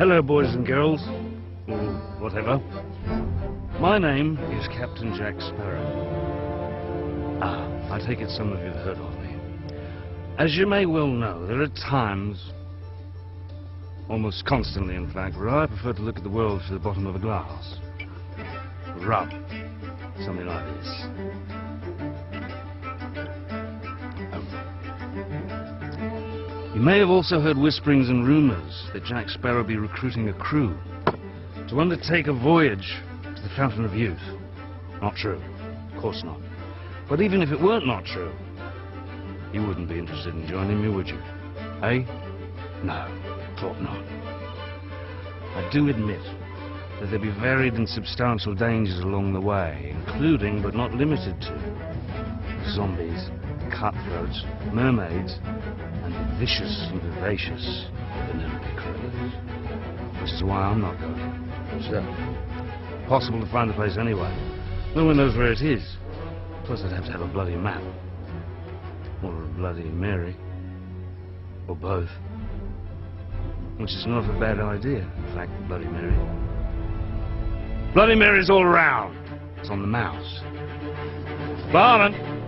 Hello, boys and girls. Or whatever. My name is Captain Jack Sparrow. Ah, I take it some of you have heard of me. As you may well know, there are times, almost constantly in fact, where I prefer to look at the world through the bottom of a glass. Rub. Something like this. You may have also heard whisperings and rumours that Jack Sparrow be recruiting a crew to undertake a voyage to the Fountain of Youth. Not true. Of course not. But even if it weren't not true, you wouldn't be interested in joining me, would you? Eh? No, thought not. I do admit that there'd be varied and substantial dangers along the way, including but not limited to zombies, cutthroats, mermaids, and the vicious and vivacious Penelope Cruz. Which is why I'm not going. So, possible to find the place anyway. No one knows where it is. Plus, I'd have to have a bloody map. Or a bloody Mary. Or both. Which is not a bad idea, in fact, Bloody Mary. Bloody Mary's all around. It's on the mouse. Barman!